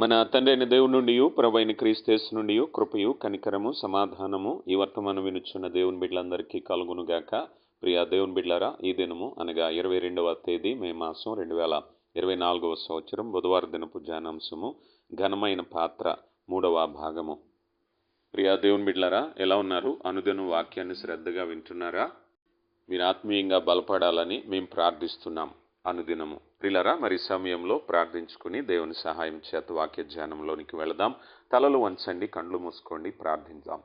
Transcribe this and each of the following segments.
మన తండ్రి అయిన దేవుని నుండి ప్రభైన క్రీస్తేసు నుండి కృపయు కనికరము సమాధానము ఈ వర్తమానం వినుచున్న దేవుని బిడ్డలందరికీ కలుగునుగాక. ప్రియా దేవుని బిడ్డలారా ఈ దినము అనగా ఇరవై రెండవ తేదీ మే మాసం రెండు వేల ఇరవై నాలుగవ సంవత్సరం బుధవార దినపు జానాంశము ఘనమైన పాత్ర మూడవ భాగము. ప్రియా దేవుని బిడ్డలారా ఎలా ఉన్నారు? అనుదిన వాక్యాన్ని శ్రద్ధగా వింటున్నారా? మీరు ఆత్మీయంగా బలపడాలని మేము ప్రార్థిస్తున్నాం. అనుదినము. ప్రిలరా మరి సమయంలో ప్రార్థించుకుని దేవుని సహాయం చేత వాక్య ధ్యానంలోనికి వెళదాం. తలలు వంచండి కండ్లు మూసుకోండి ప్రార్థించాం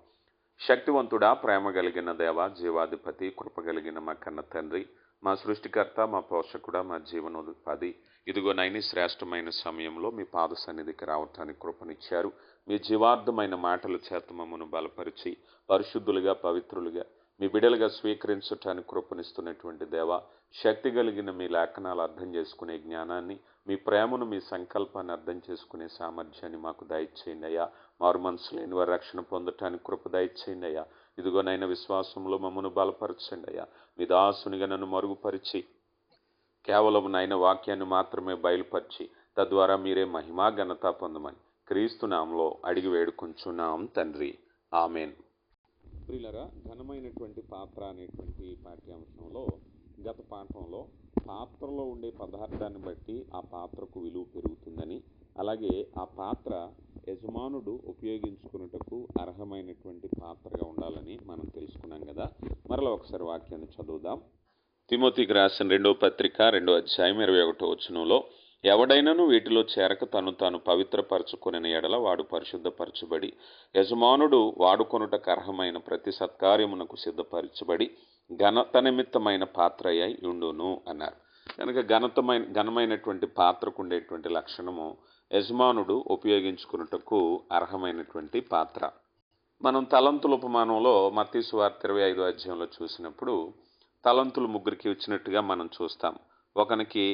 శక్తివంతుడా ప్రేమ కలిగిన దేవ జీవాధిపతి కృప కలిగిన మా కన్న తండ్రి మా సృష్టికర్త మా పోషకుడ మా జీవనోపాధి. ఇదిగో నైని శ్రేష్టమైన సమయంలో మీ పాద సన్నిధికి రావటానికి కృపనిచ్చారు. మీ జీవార్థమైన మాటల చేత మమ్మను బలపరిచి పరిశుద్ధులుగా పవిత్రులుగా మీ బిడలుగా స్వీకరించటానికి కృపనిస్తున్నటువంటి దేవ శక్తి కలిగిన మీ లేఖనాలు అర్థం చేసుకునే జ్ఞానాన్ని మీ ప్రేమను మీ సంకల్పాన్ని అర్థం చేసుకునే సామర్థ్యాన్ని మాకు దయచేయండి అయ్యా. మారు మనసు లేని వారి రక్షణ పొందటానికి కృప దయచేయండి అయ్యా. ఇదిగోనైనా విశ్వాసంలో మమ్మను బలపరచండి అయ్యా. మీ దాసునిగా నన్ను మరుగుపరిచి కేవలం నాయన వాక్యాన్ని మాత్రమే బయలుపరిచి తద్వారా మీరే మహిమా ఘనత పొందమని క్రీస్తు నామలో అడిగి వేడుకుంటున్నాం తండ్రి. ఆమెన్. ప్రియులరా ఘనమైనటువంటి పాత్ర అనేటువంటి పాఠ్యాంశంలో గత పాఠంలో పాత్రలో ఉండే పదార్థాన్ని బట్టి ఆ పాత్రకు విలువ పెరుగుతుందని అలాగే ఆ పాత్ర యజమానుడు ఉపయోగించుకున్నటకు అర్హమైనటువంటి పాత్రగా ఉండాలని మనం తెలుసుకున్నాం కదా. మరలా ఒకసారి వాక్యాన్ని చదువుదాం. తిమోతికి రాసిన రెండో పత్రిక రెండో అధ్యాయం ఇరవై ఒకటో వచనంలో ఎవడైనను వీటిలో చేరక తను తాను పవిత్రపరచుకుని ఎడల వాడు పరిశుద్ధపరచబడి యజమానుడు వాడుకొనుటకు అర్హమైన ప్రతి సత్కార్యమునకు సిద్ధపరచబడి ఘనత నిమిత్తమైన పాత్ర అయి ఉండును అన్నారు. కనుక ఘనతమైన ఘనమైనటువంటి పాత్రకు ఉండేటువంటి లక్షణము యజమానుడు ఉపయోగించుకున్నటకు అర్హమైనటువంటి పాత్ర. మనం తలంతుల ఉపమానంలో మతీసు వార్త ఇరవై ఐదో అధ్యాయంలో చూసినప్పుడు తలంతులు ముగ్గురికి వచ్చినట్టుగా మనం చూస్తాం. ఒకనికి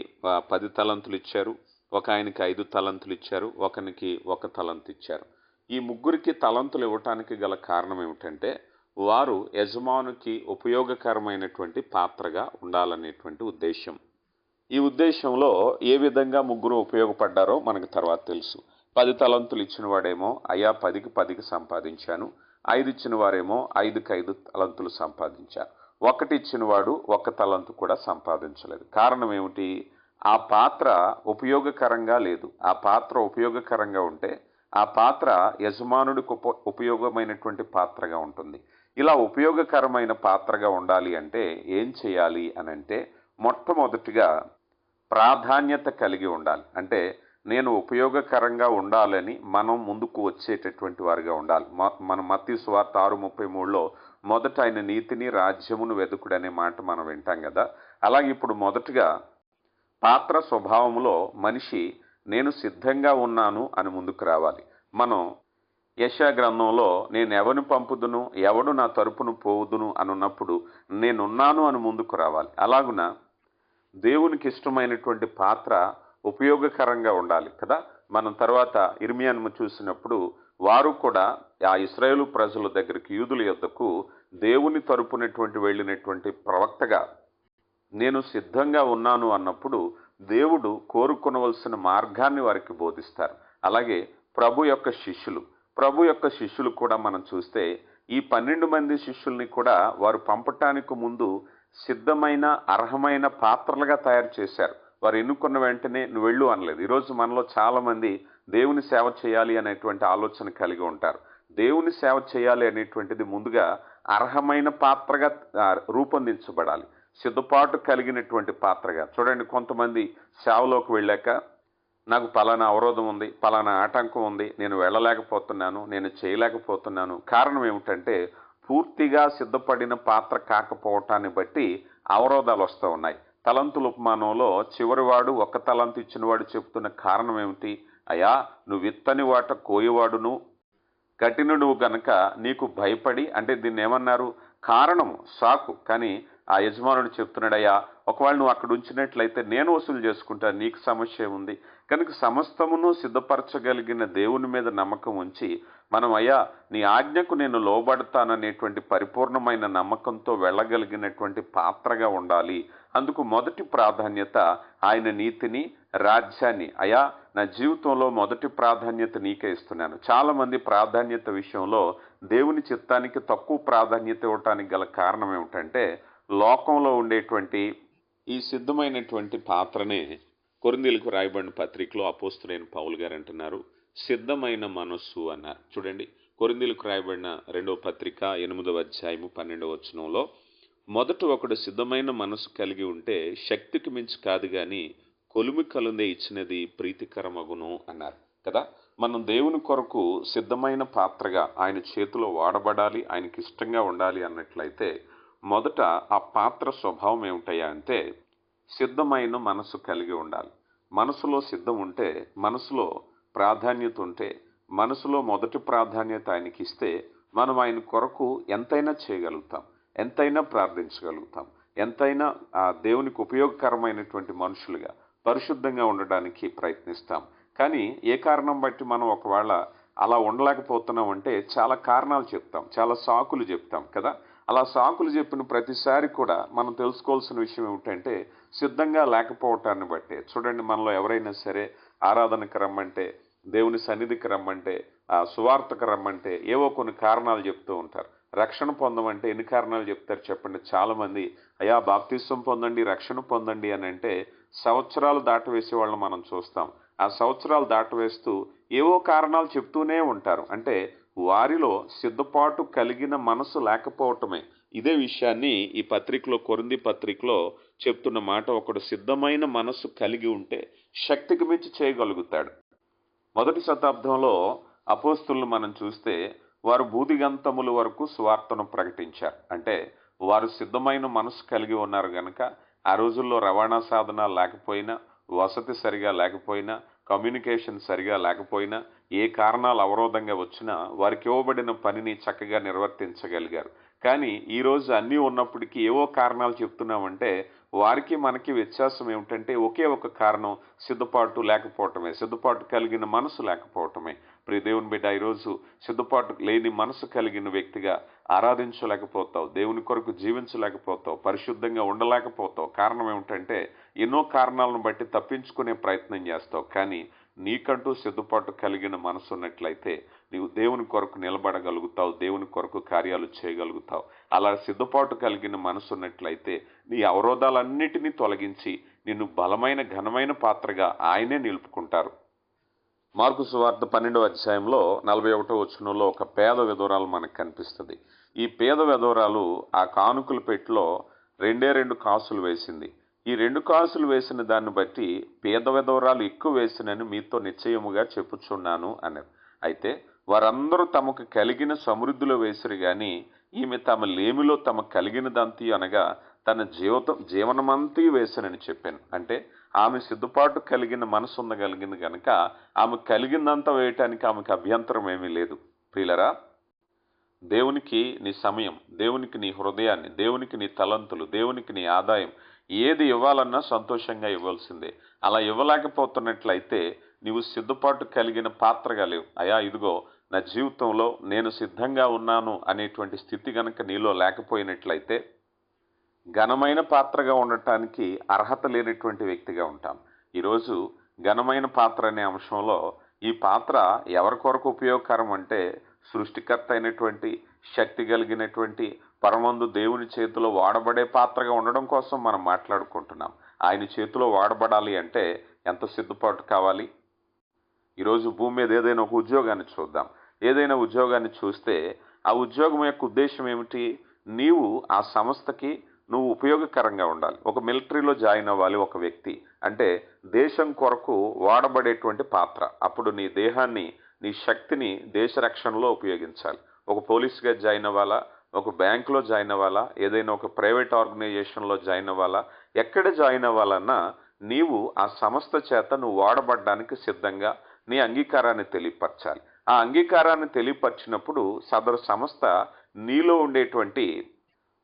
పది తలంతులు ఇచ్చారు ఒక ఆయనకి ఐదు తలంతులు ఇచ్చారు ఒకనికి ఒక తలంతు ఇచ్చారు ఈ ముగ్గురికి తలంతులు ఇవ్వటానికి గల కారణం ఏమిటంటే వారు యజమానుకి ఉపయోగకరమైనటువంటి పాత్రగా ఉండాలనేటువంటి ఉద్దేశం ఈ ఉద్దేశంలో ఏ విధంగా ముగ్గురు ఉపయోగపడ్డారో మనకు తర్వాత తెలుసు. పది తలంతులు ఇచ్చిన వాడేమో అయ్యా పదికి పదికి సంపాదించాను. ఐదు ఇచ్చిన వారేమో ఐదుకి ఐదు తలంతులు సంపాదించారు ఒకటి ఇచ్చినవాడు ఒక్క తలంతు కూడా సంపాదించలేదు. కారణం ఏమిటి? ఆ పాత్ర ఉపయోగకరంగా లేదు. ఆ పాత్ర ఉపయోగకరంగా ఉంటే ఆ పాత్ర యజమానుడికి ఉప ఉపయోగమైనటువంటి పాత్రగా ఉంటుంది. ఇలా ఉపయోగకరమైన పాత్రగా ఉండాలి అంటే ఏం చేయాలి అని అంటే మొట్టమొదటిగా ప్రాధాన్యత కలిగి ఉండాలి. అంటే నేను ఉపయోగకరంగా ఉండాలని మనం ముందుకు వచ్చేటటువంటి వారిగా ఉండాలి. మన మత్తి స్వార్త ఆరు ముప్పై మూడులో మొదట ఆయన నీతిని రాజ్యమును వెతుకుడు అనే మాట మనం వింటాం కదా. అలాగే ఇప్పుడు మొదటగా పాత్ర స్వభావంలో మనిషి నేను సిద్ధంగా ఉన్నాను అని ముందుకు రావాలి. మనం యశా గ్రంథంలో నేను ఎవరిని పంపుదును ఎవడు నా తరపును పోవుదును అనున్నప్పుడు నేనున్నాను అని ముందుకు రావాలి. అలాగున దేవునికి ఇష్టమైనటువంటి పాత్ర ఉపయోగకరంగా ఉండాలి కదా. మనం తర్వాత ఇర్మియాను చూసినప్పుడు వారు కూడా ఆ ఇస్రాయేలు ప్రజల దగ్గరికి యూదుల యొద్దకు దేవుని తరపునటువంటి వెళ్ళినటువంటి ప్రవక్తగా నేను సిద్ధంగా ఉన్నాను అన్నప్పుడు దేవుడు కోరుకునవలసిన మార్గాన్ని వారికి బోధిస్తారు. అలాగే ప్రభు యొక్క శిష్యులు ప్రభు యొక్క శిష్యులు కూడా మనం చూస్తే ఈ పన్నెండు మంది శిష్యుల్ని కూడా వారు పంపటానికి ముందు సిద్ధమైన అర్హమైన పాత్రలుగా తయారు చేశారు. వారు ఎన్నుకున్న వెంటనే నువ్వు వెళ్ళు అనలేదు. ఈరోజు మనలో చాలామంది దేవుని సేవ చేయాలి అనేటువంటి ఆలోచన కలిగి ఉంటారు. దేవుని సేవ చేయాలి అనేటువంటిది ముందుగా అర్హమైన పాత్రగా రూపొందించబడాలి. సిద్ధపాటు కలిగినటువంటి పాత్రగా. చూడండి కొంతమంది సేవలోకి వెళ్ళాక నాకు పలానా అవరోధం ఉంది పలానా ఆటంకం ఉంది నేను వెళ్ళలేకపోతున్నాను నేను చేయలేకపోతున్నాను. కారణం ఏమిటంటే పూర్తిగా సిద్ధపడిన పాత్ర కాకపోవటాన్ని బట్టి అవరోధాలు వస్తూ ఉన్నాయి. తలంతుల ఉపమానంలో చివరివాడు ఒక్క తలంతు ఇచ్చినవాడు చెప్తున్న కారణం ఏమిటి? అయా నువ్వు విత్తని వాట కోయవాడును. కఠినుడు గనక నీకు భయపడి అంటే దీన్ని ఏమన్నారు కారణము సాకు. కానీ ఆ యజమానుడు చెప్తున్నాడయ్యా ఒకవేళ నువ్వు అక్కడ ఉంచినట్లయితే నేను వసూలు చేసుకుంటా నీకు సమస్య ఉంది. కనుక సమస్తమును సిద్ధపరచగలిగిన దేవుని మీద నమ్మకం ఉంచి మనం అయ్యా నీ ఆజ్ఞకు నేను లోబడతాననేటువంటి పరిపూర్ణమైన నమ్మకంతో వెళ్ళగలిగినటువంటి పాత్రగా ఉండాలి. అందుకు మొదటి ప్రాధాన్యత ఆయన నీతిని రాజ్యాన్ని. అయా నా జీవితంలో మొదటి ప్రాధాన్యత నీకే ఇస్తున్నాను. చాలామంది ప్రాధాన్యత విషయంలో దేవుని చిత్తానికి తక్కువ ప్రాధాన్యత ఇవ్వటానికి గల కారణం ఏమిటంటే లోకంలో ఉండేటువంటి ఈ సిద్ధమైనటువంటి పాత్రనే కొరిందీలకు రాయబడిన పత్రికలో అపోస్తులైన పౌల్ గారు అంటున్నారు. సిద్ధమైన మనస్సు అన్నారు చూడండి కొరిందీలకు రాయబడిన రెండవ పత్రిక ఎనిమిదవ అధ్యాయము పన్నెండవ వచనంలో మొదట ఒకడు సిద్ధమైన మనసు కలిగి ఉంటే శక్తికి మించి కాదు కానీ కొలుమి కలుందే ఇచ్చినది ప్రీతికరమగును అన్నారు. కదా? మనం దేవుని కొరకు సిద్ధమైన పాత్రగా ఆయన చేతిలో వాడబడాలి ఆయనకి ఇష్టంగా ఉండాలి అన్నట్లయితే మొదట ఆ పాత్ర స్వభావం ఏమిటయ్యా అంటే సిద్ధమైన మనసు కలిగి ఉండాలి. మనసులో సిద్ధం ఉంటే మనసులో ప్రాధాన్యత ఉంటే మనసులో మొదటి ప్రాధాన్యత ఆయనకి ఇస్తే మనం ఆయన కొరకు ఎంతైనా చేయగలుగుతాం ఎంతైనా ప్రార్థించగలుగుతాం ఎంతైనా ఆ దేవునికి ఉపయోగకరమైనటువంటి మనుషులుగా పరిశుద్ధంగా ఉండడానికి ప్రయత్నిస్తాం. కానీ ఏ కారణం బట్టి మనం ఒకవేళ అలా ఉండలేకపోతున్నాం అంటే చాలా కారణాలు చెప్తాం. చాలా సాకులు చెప్తాం కదా. అలా సాకులు చెప్పిన ప్రతిసారి కూడా మనం తెలుసుకోవాల్సిన విషయం ఏమిటంటే సిద్ధంగా లేకపోవటాన్ని బట్టే. చూడండి మనలో ఎవరైనా సరే ఆరాధనకు రమ్మంటే దేవుని సన్నిధికి రమ్మంటే ఆ సువార్తకు రమ్మంటే ఏవో కొన్ని కారణాలు చెప్తూ ఉంటారు. రక్షణ పొందమంటే ఎన్ని కారణాలు చెప్తారు చెప్పండి. చాలామంది అయా బాప్తిస్వం పొందండి రక్షణ పొందండి అని అంటే సంవత్సరాలు దాటవేసే వాళ్ళని మనం చూస్తాం. ఆ సంవత్సరాలు దాటవేస్తూ ఏవో కారణాలు చెప్తూనే ఉంటారు. అంటే వారిలో సిద్ధపాటు కలిగిన మనసు లేకపోవటమే. ఇదే విషయాన్ని ఈ పత్రికలో కొరింది పత్రికలో చెప్తున్న మాట. ఒకడు సిద్ధమైన మనసు కలిగి ఉంటే శక్తికి మించి చేయగలుగుతాడు. మొదటి శతాబ్దంలో అపోస్తులను మనం చూస్తే వారు బూదిగంతముల వరకు స్వార్థను ప్రకటించారు. అంటే వారు సిద్ధమైన మనసు కలిగి ఉన్నారు గనక ఆ రోజుల్లో రవాణా సాధనాలు లేకపోయినా వసతి సరిగా లేకపోయినా కమ్యూనికేషన్ సరిగా లేకపోయినా ఏ కారణాలు అవరోధంగా వచ్చినా వారికి ఇవ్వబడిన పనిని చక్కగా నిర్వర్తించగలిగారు. కానీ ఈరోజు అన్నీ ఉన్నప్పటికీ ఏవో కారణాలు చెప్తున్నామంటే వారికి మనకి వ్యత్యాసం ఏమిటంటే ఒకే ఒక కారణం సిద్ధపాటు లేకపోవటమే సిద్ధపాటు కలిగిన మనసు లేకపోవటమే. ప్రియ దేవుని బిడ్డ ఈరోజు సిద్ధపాటు లేని మనసు కలిగిన వ్యక్తిగా ఆరాధించలేకపోతావు దేవుని కొరకు జీవించలేకపోతావు పరిశుద్ధంగా ఉండలేకపోతావు. కారణం ఏమిటంటే ఎన్నో కారణాలను బట్టి తప్పించుకునే ప్రయత్నం చేస్తావు. కానీ నీకంటూ సిద్ధపాటు కలిగిన మనసు ఉన్నట్లయితే నీవు దేవుని కొరకు నిలబడగలుగుతావు దేవుని కొరకు కార్యాలు చేయగలుగుతావు. అలా సిద్ధపాటు కలిగిన మనసు ఉన్నట్లయితే నీ అవరోధాలన్నిటినీ తొలగించి నిన్ను బలమైన ఘనమైన పాత్రగా ఆయనే నిలుపుకుంటారు. మార్కు సువార్త పన్నెండవ అధ్యాయంలో నలభై ఒకటో వచనంలో ఒక పేద విధురాలు మనకు కనిపిస్తుంది. ఈ పేద విధురాలు ఆ కానుకల పెట్టిలో రెండే రెండు కాసులు వేసింది. ఈ రెండు కాసులు వేసిన దాన్ని బట్టి పేద విధవరాలు ఎక్కువ వేసినని మీతో నిశ్చయముగా చెప్పుచున్నాను అన్నారు అయితే వారందరూ తమకు కలిగిన సమృద్ధిలో వేసిరు గాని ఈమె తమ లేమిలో తమ కలిగినదంతి అనగా తన జీవితం జీవనమంతా వేసినని చెప్పాను. అంటే ఆమె సిద్ధపాటు కలిగిన మనసు ఉండగలిగింది కనుక ఆమె కలిగిందంతా వేయటానికి ఆమెకు అభ్యంతరం ఏమీ లేదు. ప్రియులరా దేవునికి నీ సమయం దేవునికి నీ హృదయాన్ని దేవునికి నీ తలంతులు దేవునికి నీ ఆదాయం ఏది ఇవ్వాలన్నా సంతోషంగా ఇవ్వాల్సిందే. అలా ఇవ్వలేకపోతున్నట్లయితే నీవు సిద్ధపాటు కలిగిన పాత్రగా లేవు. అయా ఇదిగో నా జీవితంలో నేను సిద్ధంగా ఉన్నాను అనేటువంటి స్థితి గనక నీలో లేకపోయినట్లయితే ఘనమైన పాత్రగా ఉండటానికి అర్హత లేనటువంటి వ్యక్తిగా ఉంటాం. ఈరోజు ఘనమైన పాత్ర అనే అంశంలో ఈ పాత్ర ఎవరి కొరకు ఉపయోగకరం అంటే సృష్టికర్త అయినటువంటి శక్తి కలిగినటువంటి పరమందు దేవుని చేతిలో వాడబడే పాత్రగా ఉండడం కోసం మనం మాట్లాడుకుంటున్నాం. ఆయన చేతిలో వాడబడాలి అంటే ఎంత సిద్ధపాటు కావాలి? ఈరోజు భూమి మీద ఏదైనా ఒక ఉద్యోగాన్ని చూద్దాం. ఏదైనా ఉద్యోగాన్ని చూస్తే ఆ ఉద్యోగం యొక్క ఉద్దేశం ఏమిటి? నీవు ఆ సంస్థకి నువ్వు ఉపయోగకరంగా ఉండాలి. ఒక మిలిటరీలో జాయిన్ అవ్వాలి ఒక వ్యక్తి. అంటే దేశం కొరకు వాడబడేటువంటి పాత్ర. అప్పుడు నీ దేహాన్ని నీ శక్తిని దేశ రక్షణలో ఉపయోగించాలి. ఒక పోలీస్గా జాయిన్ అవ్వాలా? ఒక బ్యాంకులో జాయిన్ అవ్వాలా? ఏదైనా ఒక ప్రైవేట్ ఆర్గనైజేషన్లో జాయిన్ అవ్వాలా? ఎక్కడ జాయిన్ అవ్వాలన్నా నీవు ఆ సంస్థ చేత నువ్వు వాడబడ్డానికి సిద్ధంగా నీ అంగీకారాన్ని తెలియపరచాలి. ఆ అంగీకారాన్ని తెలియపరిచినప్పుడు సదరు సంస్థ నీలో ఉండేటువంటి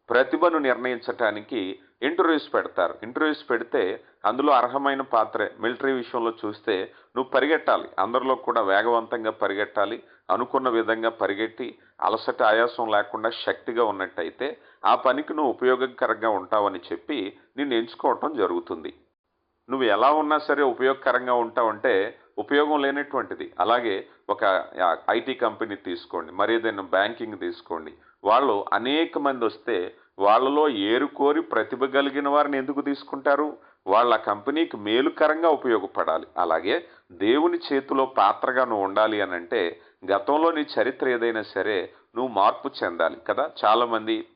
ప్రతిభను నిర్ణయించటానికి ఇంటర్వ్యూస్ పెడతారు. ఇంటర్వ్యూస్ పెడితే అందులో అర్హమైన పాత్రే. మిలిటరీ విషయంలో చూస్తే నువ్వు పరిగెట్టాలి. అందరిలో కూడా వేగవంతంగా పరిగెట్టాలి. అనుకున్న విధంగా పరిగెట్టి అలసట ఆయాసం లేకుండా శక్తిగా ఉన్నట్టయితే ఆ పనికి నువ్వు ఉపయోగకరంగా ఉంటావని చెప్పి నిన్ను ఎంచుకోవటం జరుగుతుంది. నువ్వు ఎలా ఉన్నా సరే ఉపయోగకరంగా ఉంటావంటే ఉపయోగం లేనటువంటిది. అలాగే ఒక ఐటీ కంపెనీ తీసుకోండి. మరి ఏదైనా బ్యాంకింగ్ తీసుకోండి. వాళ్ళు అనేక మంది వస్తే వాళ్ళలో ఏరుకోరి ప్రతిభ కలిగిన వారిని ఎందుకు తీసుకుంటారు? వాళ్ళ కంపెనీకి మేలుకరంగా ఉపయోగపడాలి. అలాగే దేవుని చేతిలో పాత్రగా నువ్వు ఉండాలి అని అంటే గతంలో నీ చరిత్ర ఏదైనా సరే నువ్వు మార్పు చెందాలి కదా? చాలామంది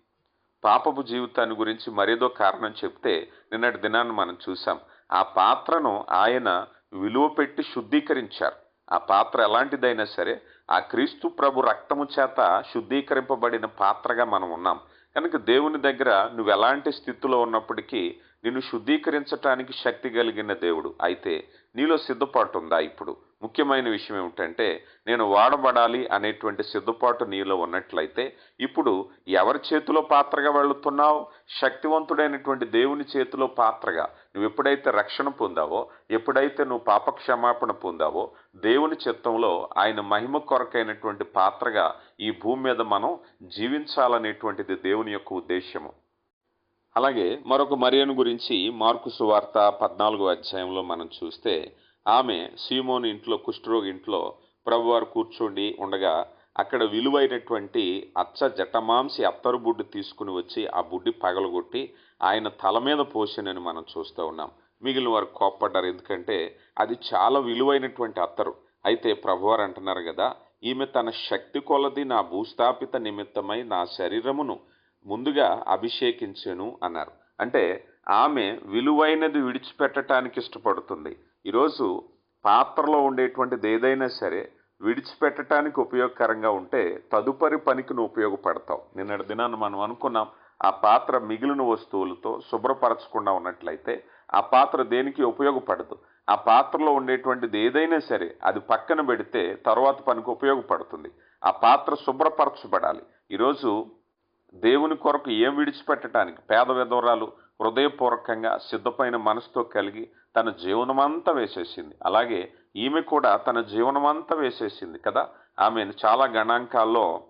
పాపపు జీవితాన్ని గురించి మరేదో కారణం చెప్తే నిన్నటి దినాన్ని మనం చూసాం ఆ పాత్రను ఆయన విలువ పెట్టి శుద్ధీకరించారు. ఆ పాత్ర ఎలాంటిదైనా సరే ఆ క్రీస్తు ప్రభు రక్తము చేత శుద్ధీకరింపబడిన పాత్రగా మనం ఉన్నాం. కనుక దేవుని దగ్గర నువ్వు ఎలాంటి స్థితిలో ఉన్నప్పటికీ నిన్ను శుద్ధీకరించటానికి శక్తి కలిగిన దేవుడు. అయితే నీలో సిద్ధపాటు ఉందా ఇప్పుడు? ముఖ్యమైన విషయం ఏమిటంటే నేను వాడబడాలి అనేటువంటి సిద్ధపాటు నీలో ఉన్నట్లయితే ఇప్పుడు ఎవరి చేతిలో పాత్రగా వెళుతున్నావు? శక్తివంతుడైనటువంటి దేవుని చేతిలో పాత్రగా నువ్వు ఎప్పుడైతే రక్షణ పొందావో ఎప్పుడైతే నువ్వు పాపక్షమాపణ పొందావో దేవుని చిత్తంలో ఆయన మహిమ కొరకైనటువంటి పాత్రగా ఈ భూమి మీద మనం జీవించాలనేటువంటిది దేవుని యొక్క ఉద్దేశము అలాగే మరొక మరియను గురించి మార్కు సువార్త పద్నాలుగో అధ్యాయంలో మనం చూస్తే ఆమె సీమోన్ ఇంట్లో కుష్ఠరోగి ఇంట్లో ప్రభువారు కూర్చోండి ఉండగా అక్కడ విలువైనటువంటి అచ్చ జటమాంసి అత్తరు బుడ్డు తీసుకుని వచ్చి ఆ బుడ్డి పగలగొట్టి ఆయన తల మీద పోసినని మనం చూస్తూ ఉన్నాం. మిగిలిన వారు కోప్పడ్డారు. ఎందుకంటే అది చాలా విలువైనటువంటి అత్తరు. అయితే ప్రభువారు అంటున్నారు కదా ఈమె తన శక్తి కొలది నా భూస్థాపిత నిమిత్తమై నా శరీరమును ముందుగా అభిషేకించెను అన్నారు. అంటే ఆమె విలువైనది విడిచిపెట్టడానికి ఇష్టపడుతుంది. ఈరోజు పాత్రలో ఉండేటువంటిది ఏదైనా సరే విడిచిపెట్టడానికి ఉపయోగకరంగా ఉంటే తదుపరి పనికి నువ్వు ఉపయోగపడతావు. నిన్నటి దినాన్ని మనం అనుకున్నాం ఆ పాత్ర మిగిలిన వస్తువులతో శుభ్రపరచకుండా ఉన్నట్లయితే ఆ పాత్ర దేనికి ఉపయోగపడదు. ఆ పాత్రలో ఉండేటువంటిది ఏదైనా సరే అది పక్కన పెడితే తర్వాత పనికి ఉపయోగపడుతుంది. ఆ పాత్ర శుభ్రపరచబడాలి. ఈరోజు దేవుని కొరకు ఏం విడిచిపెట్టడానికి పేద విధవరాలు హృదయపూర్వకంగా సిద్ధమైన మనసుతో కలిగి తన జీవనమంతా వేసేసింది. అలాగే ఈమె కూడా తన జీవనమంతా వేసేసింది కదా. ఆమెను చాలా గణాంకాల్లో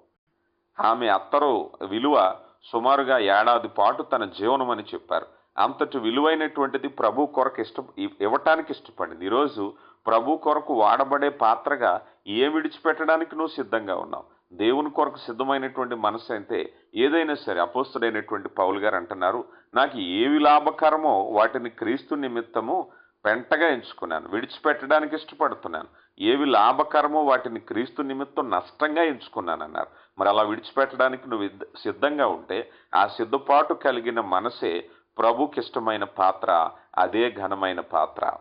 ఆమె అత్తరు విలువ సుమారుగా ఏడాది పాటు తన జీవనం అని చెప్పారు. అంతటి విలువైనటువంటిది ప్రభు కొరకు ఇష్ట ఇవ్వటానికి ఇష్టపడింది. ఈరోజు ప్రభు కొరకు వాడబడే పాత్రగా ఏం విడిచిపెట్టడానికి నువ్వు సిద్ధంగా ఉన్నావు? దేవుని కొరకు సిద్ధమైనటువంటి మనసు అయితే ఏదైనా సరే అపోస్తుడైనటువంటి పౌల్ గారు అంటున్నారు నాకు ఏవి లాభకరమో వాటిని క్రీస్తు నిమిత్తము పెంటగా ఎంచుకున్నాను విడిచిపెట్టడానికి ఇష్టపడుతున్నాను. ఏవి లాభకరమో వాటిని క్రీస్తు నిమిత్తం నష్టంగా ఎంచుకున్నాను అన్నారు. మరి అలా విడిచిపెట్టడానికి నువ్వు సిద్ధంగా ఉంటే ఆ సిద్ధపాటు కలిగిన మనసే ప్రభుకి ఇష్టమైన పాత్ర అదే ఘనమైన పాత్ర.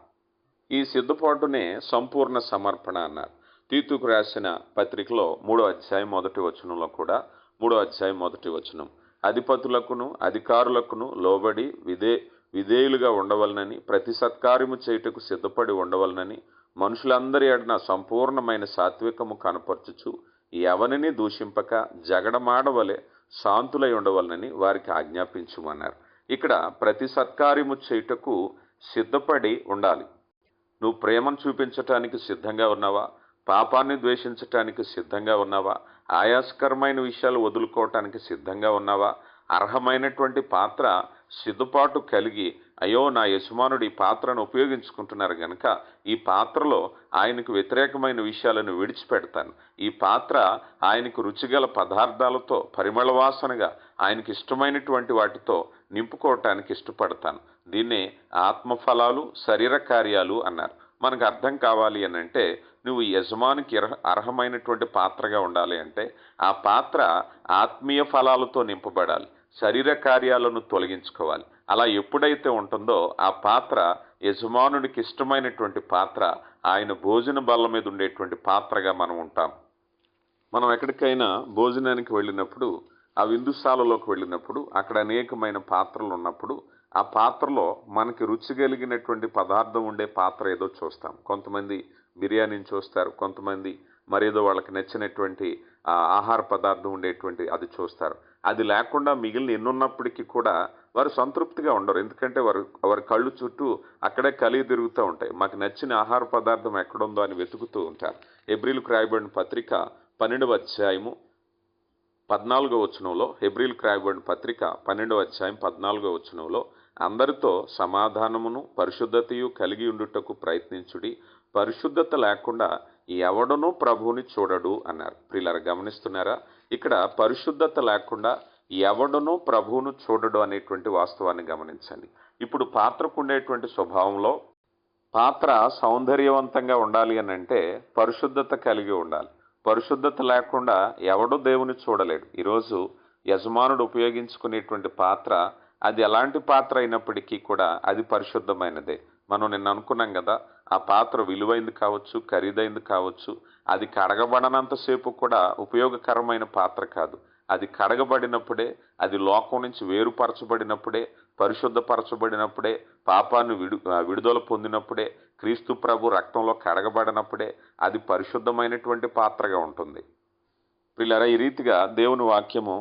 ఈ సిద్ధపాటునే సంపూర్ణ సమర్పణ అన్నారు. తీతుకు రాసిన పత్రికలో మూడో అధ్యాయం మొదటి వచనంలో కూడా మూడో అధ్యాయం మొదటి వచనం. అధిపతులకును అధికారులకును లోబడి విధే విధేయులుగా ఉండవలనని ప్రతి సత్కార్యము చేయుటకు సిద్ధపడి ఉండవలనని మనుషులందరి అడిన సంపూర్ణమైన సాత్వికము కనపరచుచు ఎవరిని దూషింపక జగడమాడవలే శాంతులై ఉండవలనని వారికి ఆజ్ఞాపించమన్నారు. ఇక్కడ ప్రతి సత్కార్యము చేయుటకు సిద్ధపడి ఉండాలి. నువ్వు ప్రేమను చూపించటానికి సిద్ధంగా ఉన్నావా? పాపాన్ని ద్వేషించటానికి సిద్ధంగా ఉన్నావా? ఆయాస్కరమైన విషయాలు వదులుకోవటానికి సిద్ధంగా ఉన్నావా? అర్హమైనటువంటి పాత్ర సిద్దుపాటు కలిగి అయ్యో నా యజమానుడు ఈ పాత్రను ఉపయోగించుకుంటున్నారు గనక ఈ పాత్రలో ఆయనకు వ్యతిరేకమైన విషయాలను విడిచిపెడతాను. ఈ పాత్ర ఆయనకు రుచిగల పదార్థాలతో పరిమళ వాసనగా ఆయనకి ఇష్టమైనటువంటి వాటితో నింపుకోవటానికి ఇష్టపడతాను. దీన్నే ఆత్మఫలాలు శరీర కార్యాలు అన్నారు. మనకు అర్థం కావాలి అని అంటే నువ్వు యజమానికి అర్హమైనటువంటి పాత్రగా ఉండాలి అంటే ఆ పాత్ర ఆత్మీయ ఫలాలతో నింపబడాలి. శరీర కార్యాలను తొలగించుకోవాలి. అలా ఎప్పుడైతే ఉంటుందో ఆ పాత్ర యజమానుడికి ఇష్టమైనటువంటి పాత్ర ఆయన భోజన బల్ల మీద ఉండేటువంటి పాత్రగా మనం ఉంటాం. మనం ఎక్కడికైనా భోజనానికి వెళ్ళినప్పుడు ఆ విందుశాలలోకి వెళ్ళినప్పుడు అక్కడ అనేకమైన పాత్రలు ఉన్నప్పుడు ఆ పాత్రలో మనకి రుచి కలిగినటువంటి పదార్థం ఉండే పాత్ర ఏదో చూస్తాం. కొంతమంది బిర్యానీని చూస్తారు కొంతమంది మరేదో వాళ్ళకి నచ్చినటువంటి ఆహార పదార్థం ఉండేటువంటి అది చూస్తారు. అది లేకుండా మిగిలిన ఎన్నున్నప్పటికీ కూడా వారు సంతృప్తిగా ఉండరు. ఎందుకంటే వారు వారి కళ్ళు చుట్టూ అక్కడే కలిగి తిరుగుతూ ఉంటాయి. మాకు నచ్చిన ఆహార పదార్థం ఎక్కడుందో అని వెతుకుతూ ఉంటారు. ఎబ్రిల్కు రాయబడిన పత్రిక పన్నెండవ అధ్యాయము పద్నాలుగో వచనంలో హెబ్రిల్ రాయబడిన పత్రిక పన్నెండవ అధ్యాయం పద్నాలుగో వచనంలో అందరితో సమాధానమును పరిశుద్ధతయు కలిగి ఉండుటకు ప్రయత్నించుడి. పరిశుద్ధత లేకుండా ఎవడనూ ప్రభువుని చూడడు అన్నారు. ప్రియులారా గమనిస్తున్నారా? ఇక్కడ పరిశుద్ధత లేకుండా ఎవడనూ ప్రభువును చూడడు అనేటువంటి వాస్తవాన్ని గమనించండి. ఇప్పుడు పాత్రకు ఉండేటువంటి స్వభావంలో పాత్ర సౌందర్యవంతంగా ఉండాలి అని అంటే పరిశుద్ధత కలిగి ఉండాలి. పరిశుద్ధత లేకుండా ఎవడూ దేవుని చూడలేడు. ఈరోజు యజమానుడు ఉపయోగించుకునేటువంటి పాత్ర అది ఎలాంటి పాత్ర అయినప్పటికీ కూడా అది పరిశుద్ధమైనదే. మనం నిన్న అనుకున్నాం కదా ఆ పాత్ర విలువైంది కావచ్చు ఖరీదైంది కావచ్చు అది కడగబడనంతసేపు కూడా ఉపయోగకరమైన పాత్ర కాదు. అది కడగబడినప్పుడే అది లోకం నుంచి వేరుపరచబడినప్పుడే పరిశుద్ధపరచబడినప్పుడే పాపాన్ని విడు విడుదల పొందినప్పుడే క్రీస్తు ప్రభు రక్తంలో కడగబడినప్పుడే అది పరిశుద్ధమైనటువంటి పాత్రగా ఉంటుంది. పిల్లరా ఈ రీతిగా దేవుని వాక్యము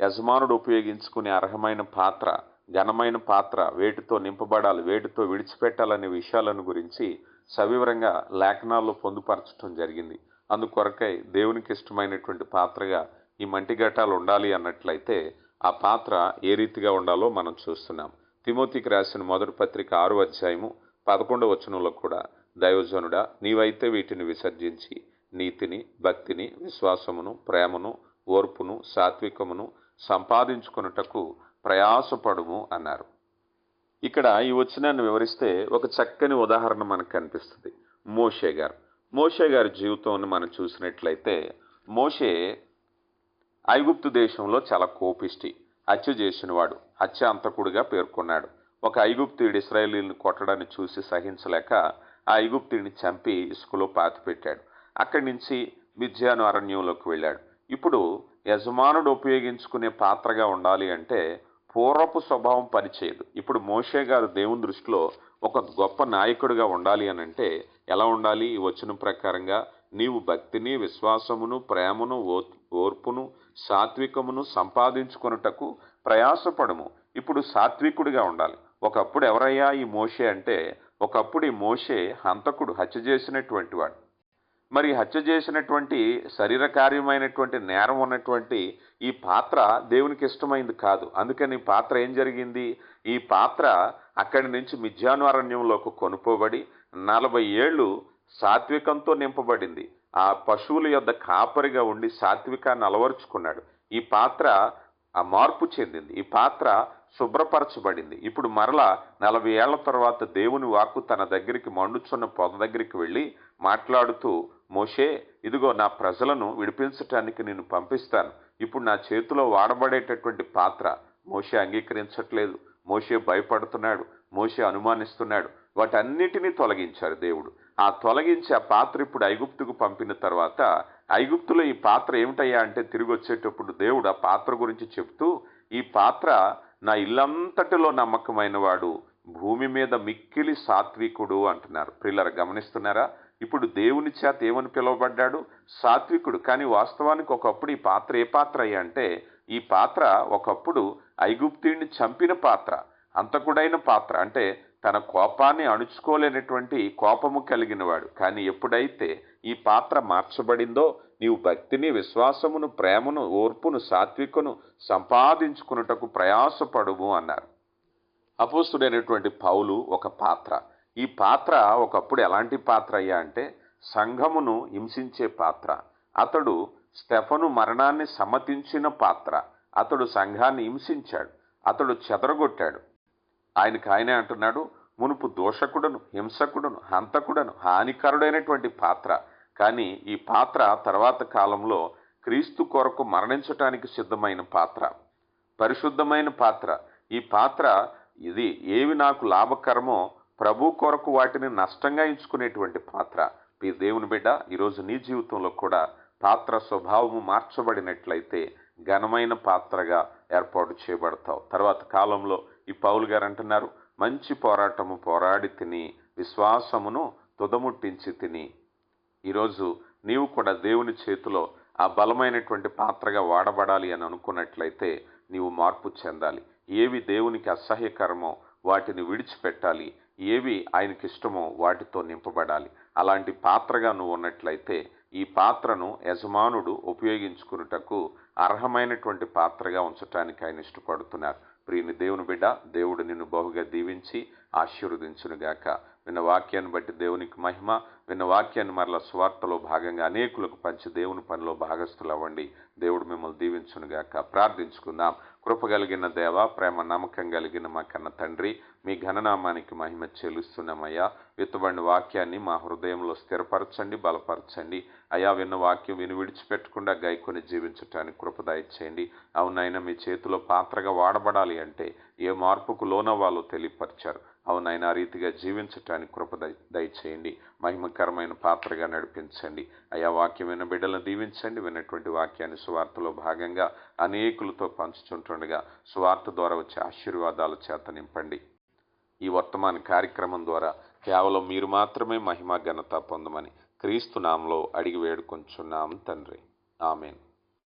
యజమానుడు ఉపయోగించుకునే అర్హమైన పాత్ర ఘనమైన పాత్ర వేటితో నింపబడాలి వేటితో విడిచిపెట్టాలనే విషయాలను గురించి సవివరంగా లేఖనాల్లో పొందుపరచడం జరిగింది. అందుకొరకై దేవునికి ఇష్టమైనటువంటి పాత్రగా ఈ మంటి ఘటాలు ఉండాలి అన్నట్లయితే ఆ పాత్ర ఏ రీతిగా ఉండాలో మనం చూస్తున్నాం. తిమోతికి రాసిన మొదటి పత్రిక ఆరు అధ్యాయము పదకొండవ వచనంలో కూడా దైవజనుడా నీవైతే వీటిని విసర్జించి నీతిని భక్తిని విశ్వాసమును ప్రేమను ఓర్పును సాత్వికమును సంపాదించుకున్నటకు ప్రయాసపడుము అన్నారు. ఇక్కడ ఈ వచనాన్ని వివరిస్తే ఒక చక్కని ఉదాహరణ మనకు కనిపిస్తుంది. మోషే గారు. మోషే గారి జీవితాన్ని మనం చూసినట్లయితే మోషే ఐగుప్తు దేశంలో చాలా కోపిష్టి హత్య చేసినవాడు హత్య అంతకుడుగా పేర్కొన్నాడు. ఒక ఐగుప్తుడి ఇస్రాయేలీలను కొట్టడాన్ని చూసి సహించలేక ఆ ఐగుప్తుడిని చంపి ఇసుకలో పాతిపెట్టాడు. అక్కడి నుంచి మిథ్యాను అరణ్యంలోకి వెళ్ళాడు. ఇప్పుడు యజమానుడు ఉపయోగించుకునే పాత్రగా ఉండాలి అంటే పూర్వపు స్వభావం పనిచేయదు ఇప్పుడు మోషే గారు దేవుని దృష్టిలో ఒక గొప్ప నాయకుడిగా ఉండాలి అని అంటే ఎలా ఉండాలి? ఈ వచనం ప్రకారంగా నీవు భక్తిని విశ్వాసమును ప్రేమను ఓర్పును సాత్వికమును సంపాదించుకొనుటకు ప్రయాసపడము. ఇప్పుడు సాత్వికుడిగా ఉండాలి. ఒకప్పుడు ఎవరయ్యా ఈ మోషే అంటే ఒకప్పుడు ఈ మోషే హంతకుడు హత్య చేసినటువంటి వాడు. మరి హత్య చేసినటువంటి శరీర కార్యమైనటువంటి నేరం ఉన్నటువంటి ఈ పాత్ర దేవునికి ఇష్టమైంది కాదు. అందుకని ఈ పాత్ర ఏం జరిగింది? ఈ పాత్ర అక్కడి నుంచి మిథ్యానారణ్యంలోకి కొనుపోబడి నలభై ఏళ్ళు సాత్వికంతో నింపబడింది. ఆ పశువుల యొక్క కాపరిగా ఉండి సాత్వికాన్ని అలవరుచుకున్నాడు. ఈ పాత్ర ఆ మార్పు చెందింది. ఈ పాత్ర శుభ్రపరచబడింది. ఇప్పుడు మరలా నలభై ఏళ్ళ తర్వాత దేవుని వాక్కు తన దగ్గరికి మండుచున్న పొద దగ్గరికి వెళ్ళి మాట్లాడుతూ మోషే ఇదిగో నా ప్రజలను విడిపించటానికి నేను పంపిస్తాను. ఇప్పుడు నా చేతిలో వాడబడేటటువంటి పాత్ర మోషే అంగీకరించట్లేదు. మోషే భయపడుతున్నాడు. మోషే అనుమానిస్తున్నాడు. వాటన్నిటినీ తొలగించారు దేవుడు. ఆ తొలగించి ఆ పాత్ర ఇప్పుడు ఐగుప్తుకు పంపిన తర్వాత ఐగుప్తులో ఈ పాత్ర ఏమిటయ్యా అంటే తిరిగి వచ్చేటప్పుడు దేవుడు ఆ పాత్ర గురించి చెప్తూ ఈ పాత్ర నా ఇల్లంతటిలో నమ్మకమైన వాడు భూమి మీద మిక్కిలి సాత్వికుడు అంటున్నారు. పిల్లలు గమనిస్తున్నారా? ఇప్పుడు దేవుని చేత ఏమని పిలువబడ్డాడు? సాత్వికుడు. కానీ వాస్తవానికి ఒకప్పుడు ఈ పాత్ర ఏ పాత్ర అయ్యా అంటే ఈ పాత్ర ఒకప్పుడు ఐగుప్తుడిని చంపిన పాత్ర అంతకుడైన పాత్ర. అంటే తన కోపాన్ని అణుచుకోలేనటువంటి కోపము కలిగినవాడు. కానీ ఎప్పుడైతే ఈ పాత్ర మార్చబడిందో నీవు భక్తిని విశ్వాసమును ప్రేమను ఓర్పును సాత్వికను సంపాదించుకున్నటకు ప్రయాసపడుము అన్నారు. అపోస్తుడైనటువంటి పౌలు ఒక పాత్ర. ఈ పాత్ర ఒకప్పుడు ఎలాంటి పాత్ర అయ్యా అంటే సంఘమును హింసించే పాత్ర. అతడు స్టెఫను మరణాన్ని సమ్మతించిన పాత్ర. అతడు సంఘాన్ని హింసించాడు. అతడు చెదరగొట్టాడు. ఆయనకు ఆయనే అంటున్నాడు మునుపు దోషకుడను హింసకుడను హంతకుడను హానికరుడైనటువంటి పాత్ర. కానీ ఈ పాత్ర తర్వాత కాలంలో క్రీస్తు కొరకు మరణించటానికి సిద్ధమైన పాత్ర. పరిశుద్ధమైన పాత్ర. ఈ పాత్ర ఇది ఏవి నాకు లాభకరమో ప్రభు కొరకు వాటిని నష్టంగా ఎంచుకునేటువంటి పాత్ర. ఈ దేవుని బిడ్డ ఈరోజు నీ జీవితంలో కూడా పాత్ర స్వభావము మార్చబడినట్లయితే ఘనమైన పాత్రగా ఏర్పాటు చేయబడతావు. తర్వాత కాలంలో ఈ పౌలు గారు అంటున్నారు మంచి పోరాటము పోరాడి తిని విశ్వాసమును తుదముట్టించి తిని. ఈరోజు నీవు కూడా దేవుని చేతిలో ఆ బలమైనటువంటి పాత్రగా వాడబడాలి అని అనుకున్నట్లయితే నీవు మార్పు చెందాలి. ఏవి దేవునికి అసహ్యకరమో వాటిని విడిచిపెట్టాలి. ఏవి ఆయనకి ఇష్టమో వాటితో నింపబడాలి. అలాంటి పాత్రగా నువ్వు ఉన్నట్లయితే ఈ పాత్రను యజమానుడు ఉపయోగించుకున్నటకు అర్హమైనటువంటి పాత్రగా ఉంచటానికి ఆయన ఇష్టపడుతున్నారు. ప్రియుని దేవుని బిడ్డ దేవుడు నిన్ను బహుగా దీవించి ఆశీర్వదించునుగాక. విన్న వాక్యాన్ని బట్టి దేవునికి మహిమ విన్న వాక్యాన్ని మరల స్వార్థలో భాగంగా అనేకులకు పంచి దేవుని పనిలో భాగస్థులు అవ్వండి దేవుడు మిమ్మల్ని దీవించునుగాక. ప్రార్థించుకుందాం. కృప కలిగిన దేవ ప్రేమ నమ్మకం కలిగిన మా కన్న తండ్రి మీ ఘననామానికి మహిమ చెల్లిస్తున్నామయ్యా. విత్తబడిన వాక్యాన్ని మా హృదయంలో స్థిరపరచండి బలపరచండి. అయా విన్న వాక్యం విని విడిచిపెట్టకుండా గైకొని జీవించటానికి కృపదాయి చేయండి అవునైనా మీ చేతిలో పాత్రగా వాడబడాలి అంటే ఏ మార్పుకు లోనవ్వాలో తెలియపరిచారు. అవునైనా ఆ రీతిగా జీవించటానికి కృప దయచేయండి. మహిమకరమైన పాత్రగా నడిపించండి. అయా వాక్యం విన్న బిడ్డలను దీవించండి. విన్నటువంటి వాక్యాన్ని సువార్తలో భాగంగా అనేకులతో పంచుచుంటుండగా సువార్త ద్వారా వచ్చే ఆశీర్వాదాల చేత నింపండి. ఈ వర్తమాన కార్యక్రమం ద్వారా కేవలం మీరు మాత్రమే మహిమ ఘనత పొందమని క్రీస్తు నామంలో అడిగి వేడుకొంచున్నాం తండ్రి. ఆమెను.